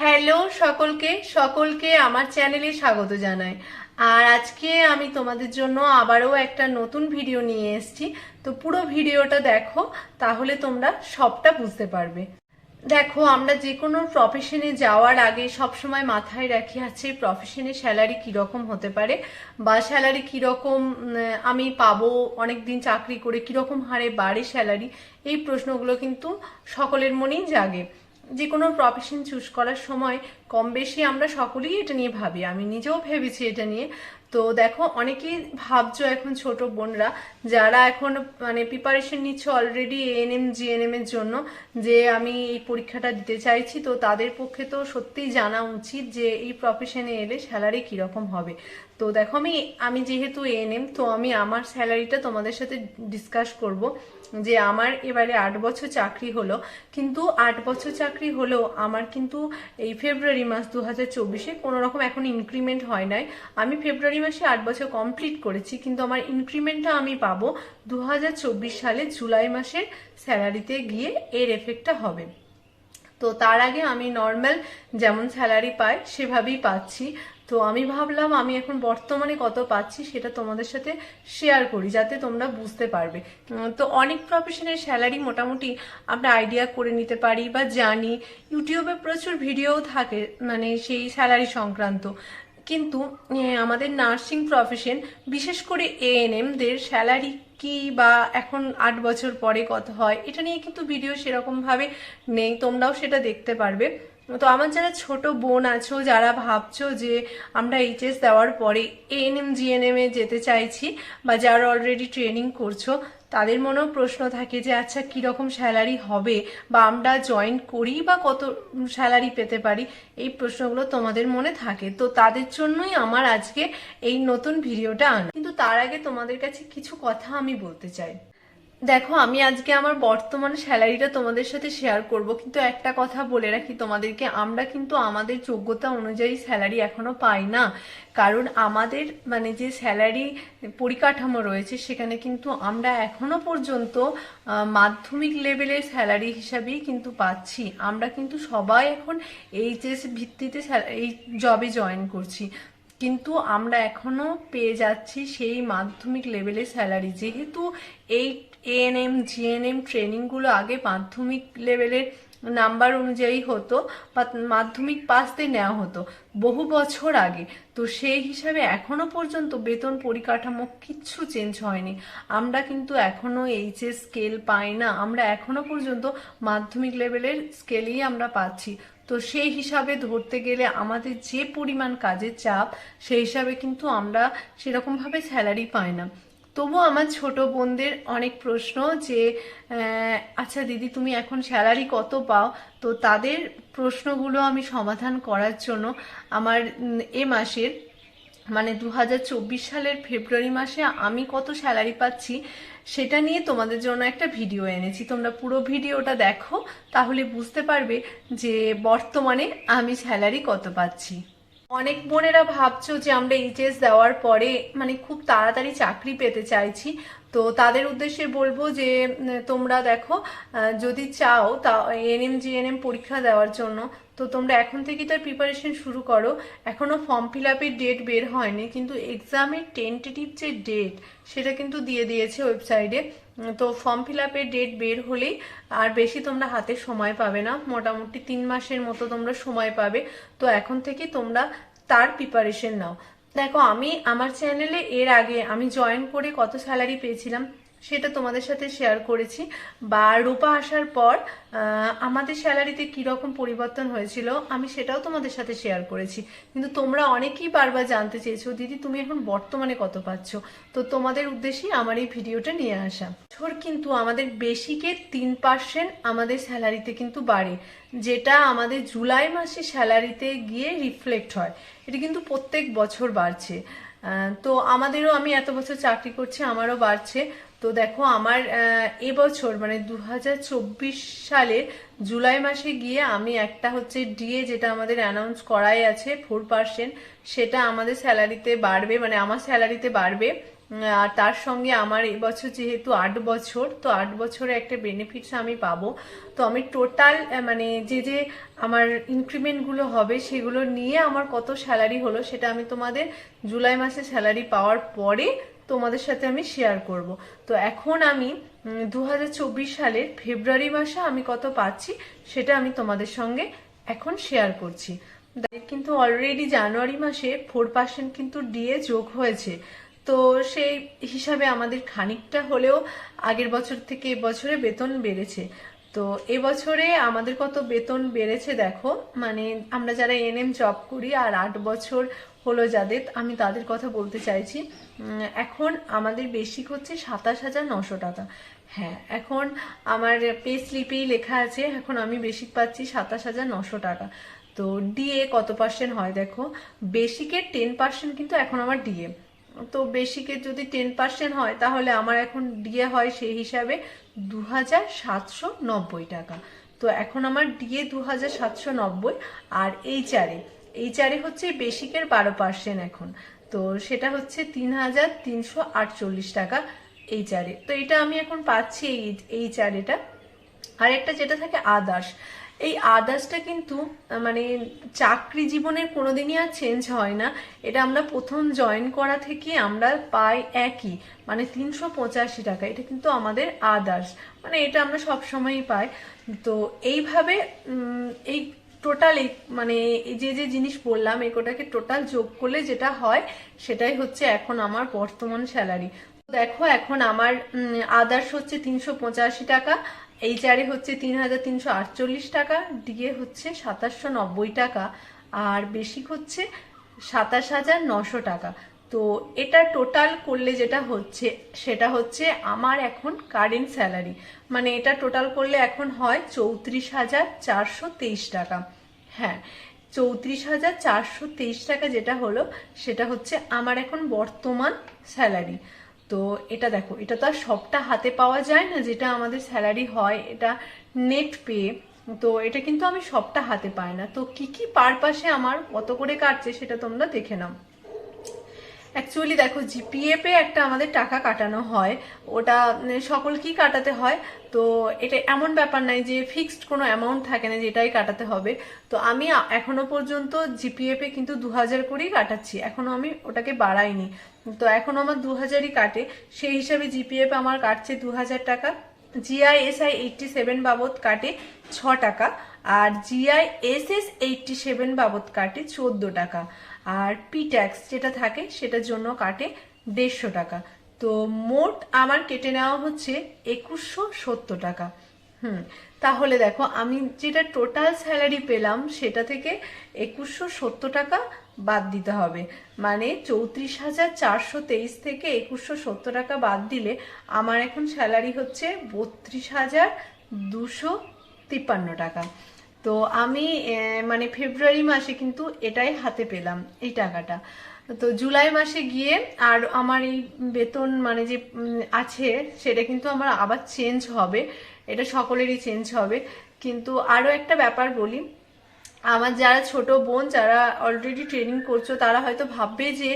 Hello সকলকে সকলকে আমার চ্যানেলে স্বাগত জানাই। আর আজকে আমি তোমাদের জন্য আবারও একটা নতুন ভিডিও নিয়ে এসেছি। তো পুরো ভিডিওটা দেখো, তাহলে তোমরা সবটা বুঝতে পারবে। দেখো, আমরা যে কোনো প্রফেশনে যাওয়ার আগে সবসময় মাথায় রাখি আছে প্রফেশনে স্যালারি কীরকম হতে পারে বা স্যালারি কীরকম আমি পাবো অনেক দিন চাকরি করে কীরকম হারে বাড়ে স্যালারি এই প্রশ্নগুলো কিন্তু সকলের মনেই জাগে। যে কোনো প্রফেশন চুজ করার সময় কম বেশি আমরা সকলেই এটা নিয়ে ভাবি। আমি নিজেও ভেবেছি এটা নিয়ে। তো দেখো, অনেকেই ভাবছ এখন ছোট বোনরা, যারা এখন মানে প্রিপারেশন নিচ্ছে অলরেডি এএনএম জিএনএম এর জন্য, যে আমি এই পরীক্ষাটা দিতে চাইছি। তো তাদের পক্ষে তো সত্যিই জানা উচিত যে এই প্রফেশনে এলে স্যালারি কীরকম হবে। তো দেখো, আমি আমি যেহেতু এএনএম তো আমি আমার স্যালারিটা তোমাদের সাথে ডিসকাস করব যে আমার এবারে আট বছর চাকরি হলো। কিন্তু আট বছর চাকরি হলেও আমার কিন্তু এই ফেব্রুয়ারি মাস দু হাজার চব্বিশে কোনো রকম এখন ইনক্রিমেন্ট হয় নাই। আমি ফেব্রুয়ারি মাসে আট বছর কমপ্লিট করেছি, কিন্তু আমার ইনক্রিমেন্টটা আমি পাবো দু হাজার চব্বিশ সালে জুলাই মাসের স্যালারিতে গিয়ে এর এফেক্টটা হবে। তো তার আগে আমি নর্মাল যেমন স্যালারি পাই, সেভাবেই পাচ্ছি। তো আমি ভাবলাম, আমি এখন বর্তমানে কত পাচ্ছি সেটা তোমাদের সাথে শেয়ার করি, যাতে তোমরা বুঝতে পারবে। তো অনেক প্রফেশনের স্যালারি মোটামুটি আমরা আইডিয়া করে নিতে পারি বা জানি। ইউটিউবে প্রচুর ভিডিও থাকে মানে সেই স্যালারি সংক্রান্ত। কিন্তু আমাদের নার্সিং প্রফেশন বিশেষ করে এএনএমদের স্যালারি কি বা এখন আট বছর পরে কত হয়, এটা নিয়ে কিন্তু ভিডিও সেরকমভাবে নেই, তোমরাও সেটা দেখতে পারবে। তো আমার যারা ছোট বোন আছো, যারা ভাবছ যে আমরা এইচএস দেওয়ার পরে এএনএম জিএনএম এ যেতে চাইছি বা যারা অলরেডি ট্রেনিং করছ, তাদের মনেও প্রশ্ন থাকে যে আচ্ছা কীরকম স্যালারি হবে? বা আমরা জয়েন করি বা কত স্যালারি পেতে পারি? এই প্রশ্নগুলো তোমাদের মনে থাকে। তো তাদের জন্যই আমার আজকে এই নতুন ভিডিওটা আনা। কিন্তু তার আগে তোমাদের কাছে কিছু কথা আমি বলতে চাই। দেখো, আমি আজকে আমার বর্তমান স্যালারিটা তোমাদের সাথে শেয়ার করব, কিন্তু একটা কথা বলে রাখি তোমাদেরকে, আমরা কিন্তু আমাদের যোগ্যতা অনুযায়ী স্যালারি এখনও পাই না। কারণ আমাদের মানে যে স্যালারি পরিকাঠামো রয়েছে, সেখানে কিন্তু আমরা এখনও পর্যন্ত মাধ্যমিক লেভেলের স্যালারি হিসাবেই কিন্তু পাচ্ছি। আমরা কিন্তু সবাই এখন এইচএস ভিত্তিতে এই জবে জয়েন করছি। কিন্তু আমরা এখনও পেয়ে যাচ্ছি সেই মাধ্যমিক লেভেলের স্যালারি। যেহেতু এই এএনএম জিএনএম ট্রেনিংগুলো আগে মাধ্যমিক লেভেলের নাম্বার অনুযায়ী হতো, বা মাধ্যমিক পাস দিয়ে নেওয়া হতো, বহু বছর আগে। তো সেই হিসাবে এখনও পর্যন্ত বেতন পরিকাঠামো কিচ্ছু চেঞ্জ হয়নি। আমরা কিন্তু এখনও এইচএস স্কেল পাই না, আমরা এখনও পর্যন্ত মাধ্যমিক লেভেলের স্কেলেই আমরা পাচ্ছি। তো সেই হিসাবে ধরতে গেলে আমাদের যে পরিমাণ কাজের চাপ, সেই হিসাবে কিন্তু আমরা সেরকমভাবে স্যালারি পাই না। তবু আমার ছোট বোনদের অনেক প্রশ্ন যে আচ্ছা দিদি, তুমি এখন স্যালারি কত পাও? তো তাদের প্রশ্নগুলো আমি সমাধান করার জন্য আমার এ মাসের মানে দু হাজার চব্বিশ সালের ফেব্রুয়ারি মাসে আমি কত স্যালারি পাচ্ছি সেটা নিয়ে তোমাদের জন্য একটা ভিডিও এনেছি। তোমরা পুরো ভিডিওটা দেখো, তাহলে বুঝতে পারবে যে বর্তমানে আমি স্যালারি কত পাচ্ছি। অনেক বোনেরা ভাবছ যে আমরা এইচএস দেওয়ার পরে মানে খুব তাড়াতাড়ি চাকরি পেতে চাইছি তো তাদের উদ্দেশ্যে বলব যে তোমরা দেখো যদি চাও তা এনএম জিএনএম পরীক্ষা দেওয়ার জন্য, তো তোমরা এখন থেকে তার প্রিপারেশন শুরু করো। এখনও ফর্ম ফিল আপের ডেট বের হয়নি, কিন্তু এক্সামের টেন্টেটিভ যে ডেট সেটা কিন্তু দিয়ে দিয়েছে ওয়েবসাইটে তো ফর্ম ফিল আপের ডেট বের হলেই আর বেশি তোমরা হাতে সময় পাবে না। মোটামুটি তিন মাসের মতো তোমরা সময় পাবে। তো এখন থেকে তোমরা তার প্রিপারেশন নাও। দেখো আমি আমার চ্যানেলে এর আগে আমি জয়েন করে কত স্যালারি পেয়েছিলাম? সেটা তোমাদের সাথে শেয়ার করেছি। বা রূপা আসার পর আমাদের স্যালারিতে কীরকম পরিবর্তন হয়েছিল, আমি সেটাও তোমাদের সাথে শেয়ার করেছি। কিন্তু তোমরা অনেকেই বারবার জানতে চেয়েছো, দিদি, তুমি এখন বর্তমানে কত পাচ্ছ? তো তোমাদের উদ্দেশ্যেই আমার এই ভিডিওটা নিয়ে আসা। বছর কিন্তু আমাদের বেসিকের তিন পার্সেন্ট আমাদের স্যালারিতে কিন্তু বাড়ে, যেটা আমাদের জুলাই মাসে স্যালারিতে গিয়ে রিফ্লেক্ট হয়। এটা কিন্তু প্রত্যেক বছর বাড়ছে। তো আমাদেরও আমি এত বছর চাকরি করছি, আমারও বাড়ছে। তো দেখো, আমার এবছর মানে দু হাজার চব্বিশ সালের জুলাই মাসে গিয়ে আমি একটা হচ্ছে ডিএ যেটা আমাদের অ্যানাউন্স করাই আছে ফোর পার্সেন্ট সেটা আমাদের স্যালারিতে বাড়বে মানে আমার স্যালারিতে বাড়বে। আর তার সঙ্গে আমার এবছর যেহেতু আট বছর, তো আট বছরে একটা বেনিফিটস আমি পাবো। তো আমি টোটাল মানে যে যে আমার ইনক্রিমেন্টগুলো হবে সেগুলো নিয়ে আমার কত স্যালারি হলো সেটা আমি তোমাদের জুলাই মাসে স্যালারি পাওয়ার পরে তোমাদের সাথে আমি শেয়ার করব। তো এখন আমি দু হাজার চব্বিশ সালের ফেব্রুয়ারি মাসে আমি কত পাচ্ছি সেটা আমি তোমাদের সঙ্গে এখন শেয়ার করছি। কিন্তু অলরেডি জানুয়ারি মাসে ফোর পার্সেন্ট কিন্তু ডিএ যোগ হয়েছে। তো সেই হিসাবে আমাদের খানিকটা হলেও আগের বছর থেকে এবছরে বেতন বেড়েছে। তো এবছরে আমাদের কত বেতন বেড়েছে দেখো মানে আমরা যারা এনএম জব করি আর আট বছর হলো যাদের, আমি তাদের কথা বলতে চাইছি এখন আমাদের বেসিক হচ্ছে সাতাশ হাজার নশো টাকা। হ্যাঁ এখন আমার পে স্লিপেই লেখা আছে, এখন আমি বেসিক পাচ্ছি সাতাশ হাজার নশো টাকা। তো ডিএ কত পার্সেন্ট হয় দেখো? বেসিকের টেন পার্সেন্ট কিন্তু এখন আমার ডিএ তো বেসিকের যদি টেন পার্সেন্ট হয়, তাহলে আমার এখন ডিএ হয় সেই হিসাবে দু হাজার সাতশো নব্বই টাকা। তো এখন আমার ডিএ দু হাজার সাতশো নব্বই, আর এইচআরএ এইচআরএ হচ্ছে বেসিকের বারো পার্সেন্ট এখন। তো সেটা হচ্ছে তিন হাজার তিনশো আটচল্লিশ টাকা এইচআরএ তো এটা আমি এখন পাচ্ছি এই এইচআরএটা আর একটা যেটা থাকে আদার্স এই আদার্সটা কিন্তু মানে চাকরি জীবনের কোনোদিনই আর চেঞ্জ হয় না। এটা আমরা প্রথম জয়েন করা থেকে আমরা পাই একই মানে তিনশো পঁচাশি টাকা। এটা কিন্তু আমাদের আদার্স মানে এটা আমরা সব সময়ই পাই। তো এইভাবে এই টোটাল মানে এই যে যে জিনিস বললাম এগুলোটাকে টোটাল যোগ করলে যেটা হয়, সেটাই হচ্ছে এখন আমার বর্তমান স্যালারি দেখো, এখন আমার আদার্স হচ্ছে তিনশো পঁচাশি টাকা, এইচআরএ হচ্ছে তিন হাজার তিনশো আটচল্লিশ টাকা, ডিএ হচ্ছে সাতাশশো নব্বই টাকা, আর বেসিক হচ্ছে সাতাশ হাজার নশো টাকা। তো এটা টোটাল করলে যেটা হচ্ছে, সেটা হচ্ছে আমার এখন কারেন্ট স্যালারি। মানে এটা টোটাল করলে এখন হয় চৌত্রিশ হাজার চারশো তেইশ টাকা। হ্যাঁ চৌত্রিশ হাজার চারশো তেইশ টাকা যেটা হলো, সেটা হচ্ছে আমার এখন বর্তমান স্যালারি। তো এটা দেখো, এটা তো আর সবটা হাতে পাওয়া যায় না যেটা আমাদের স্যালারি হয়, এটা নেট পে তো এটা কিন্তু আমি সবটা হাতে পাই না। তো কি কি পারপাসে আমার, কত করে কাটছে সেটা তোমরা দেখে নাও। অ্যাকচুয়ালি দেখো জিপিএফে একটা আমাদের টাকা কাটানো হয়। ওটা উম, সকলকেই কাটাতে হয়। তো এটা এমন ব্যাপার নাই যে ফিক্সড কোনো অ্যামাউন্ট থাকে না যেটাই কাটাতে হবে। তো আমি এখনও পর্যন্ত জিপিএফে কিন্তু দু হাজার করেই কাটাচ্ছি। এখনও আমি ওটাকে বাড়াইনি। তো এখনও আমার দু হাজারই কাটে। সেই হিসাবে জিপিএফ আমার কাটছে দু হাজার টাকা জিআইএসআই এইটটি সেভেন বাবদ কাটে ছ টাকা। আর জিআইএসএস এইটটি সেভেন বাবদ কাটে চোদ্দ টাকা। আর পি ট্যাক্স যেটা থাকে সেটার জন্য কাটে দেড়শো টাকা। তো মোট আমার কেটে নেওয়া হচ্ছে একুশশো সত্তর টাকা। হুম, তাহলে দেখো আমি যেটা টোটাল স্যালারি পেলাম সেটা থেকে একুশশো সত্তর টাকা বাদ দিতে হবে। মানে চৌত্রিশ হাজার চারশো তেইশ থেকে একুশশো সত্তর টাকা বাদ দিলে আমার এখন স্যালারি হচ্ছে বত্রিশ হাজার দুশো তিপ্পান্ন টাকা। তো আমি মানে ফেব্রুয়ারি মাসে কিন্তু এটাই হাতে পেলাম, এই টাকাটা। তো জুলাই মাসে গিয়ে আর আমার এই বেতন মানে যে আছে, সেটা কিন্তু আমার আবার চেঞ্জ হবে, এটা সকলেরই চেঞ্জ হবে। কিন্তু আরও একটা ব্যাপার বলি আমার যারা ছোট বোন যারা অলরেডি ট্রেনিং করছ, তারা হয়তো ভাববে যে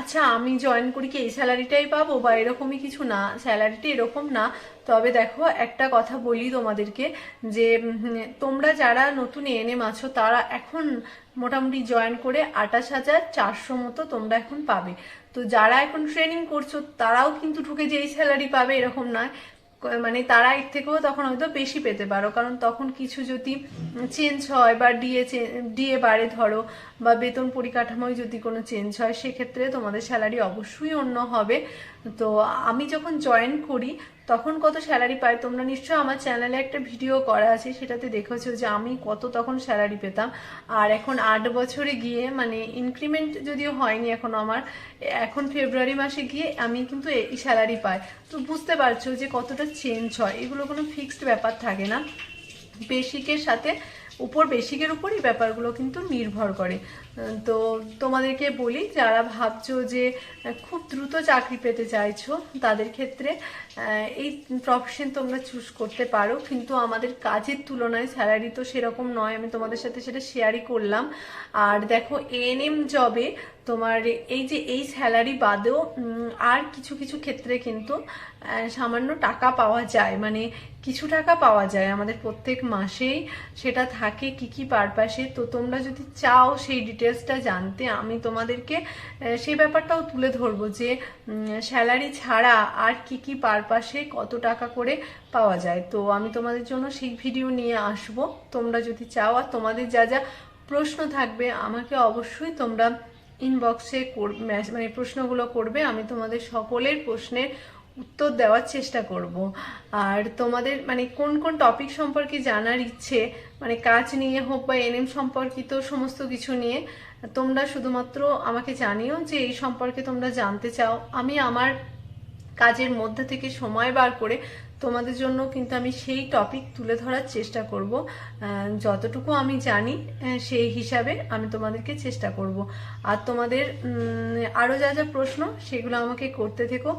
আচ্ছা আমি জয়েন করি কি এই স্যালারিটাই পাবো বা এরকমই কিছু না স্যালারিটা এরকম না। তবে দেখো, একটা কথা বলি তোমাদেরকে যে তোমরা যারা নতুন এনএম আছো, তারা এখন মোটামুটি জয়েন করে আঠাশ হাজার চারশো মতো তোমরা এখন পাবে। তো যারা এখন ট্রেনিং করছ, তারাও কিন্তু ঢুকে যে এই স্যালারি পাবে এরকম নয়। মানে তারা এর থেকেও তখন হয়তো বেশি পেতে পারো। কারণ তখন কিছু যদি চেঞ্জ হয় বা ডিএ ডিএ বাড়ে ধরো বা বেতন পরিকাঠামোয় যদি কোনো চেঞ্জ হয়, সেক্ষেত্রে তোমাদের স্যালারি অবশ্যই অন্য হবে। তো আমি যখন জয়েন করি তখন কত স্যালারি পায়? তোমরা নিশ্চয়ই আমার চ্যানেলে একটা ভিডিও করা আছে, সেটাতে দেখেছ যে আমি কত তখন স্যালারি পেতাম। আর এখন আট বছরে গিয়ে মানে ইনক্রিমেন্ট যদিও হয়নি এখন আমার, এখন ফেব্রুয়ারি মাসে গিয়ে আমি কিন্তু এই স্যালারি পাই। তো বুঝতে পারছ যে কতটা চেঞ্জ হয়। এগুলো কোনো ফিক্সড ব্যাপার থাকে না। বেসিকের সাথে উপর বেসিকের উপরই ব্যাপারগুলো কিন্তু নির্ভর করে। তো তোমাদেরকে বলি, যারা ভাবছ যে খুব দ্রুত চাকরি পেতে চাইছো, তাদের ক্ষেত্রে এই প্রফেশন তোমরা চুজ করতে পারো। কিন্তু আমাদের কাজের তুলনায় স্যালারি তো সেরকম নয়, আমি তোমাদের সাথে সেটা শেয়ারই করলাম। আর দেখো এএনএম জবে তোমার এই যে, এই স্যালারি বাদেও আর কিছু কিছু ক্ষেত্রে কিন্তু সামান্য টাকা পাওয়া যায়। মানে কিছু টাকা পাওয়া যায় আমাদের প্রত্যেক মাসেই, সেটা থাকে, কি কি পারপাসে। তো তোমরা যদি চাও সেই ডিটেলসটা জানতে, আমি তোমাদেরকে সেই ব্যাপারটাও তুলে ধরবো যে স্যালারি ছাড়া আর কি কি পারপাসে কত টাকা করে পাওয়া যায়। তো আমি তোমাদের জন্য সেই ভিডিও নিয়ে আসব। তোমরা যদি চাও আর তোমাদের যা যা প্রশ্ন থাকবে, আমাকে অবশ্যই তোমরা ইনবক্সে মানে প্রশ্নগুলো করবে। আমি তোমাদের সকলের প্রশ্নের উত্তর দেওয়ার চেষ্টা করব। আর তোমাদের মানে কোন কোন টপিক সম্পর্কে জানার ইচ্ছে মানে কাজ নিয়ে হোক বা এনএম সম্পর্কিত সমস্ত কিছু নিয়ে, তোমরা শুধুমাত্র আমাকে জানিও যে এই সম্পর্কে তোমরা জানতে চাও। আমি আমার কাজের মধ্যে থেকে সময় বার করে তোমাদের জন্য কিন্তু আমি সেই টপিক তুলে ধরার চেষ্টা করব। যতটুকু আমি জানি সেই হিসাবে আমি তোমাদেরকে চেষ্টা করব। আর তোমাদের উম, আরও যা যা প্রশ্ন সেগুলো আমাকে করতে থেকো।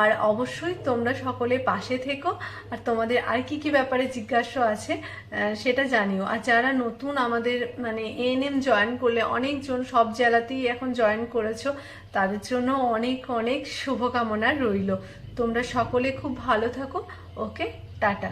আর অবশ্যই তোমরা সকলে পাশে থেকো। আর তোমাদের আর কি কি ব্যাপারে জিজ্ঞাসা আছে সেটা জানিও। আর যারা নতুন আমাদের মানে এএনএম জয়েন করলে অনেকজন সব জেলাতেই এখন জয়েন করেছ তাদের জন্য অনেক অনেক শুভকামনা রইল। তোমরা সকলে খুব ভালো থাকো। ওকে টাটা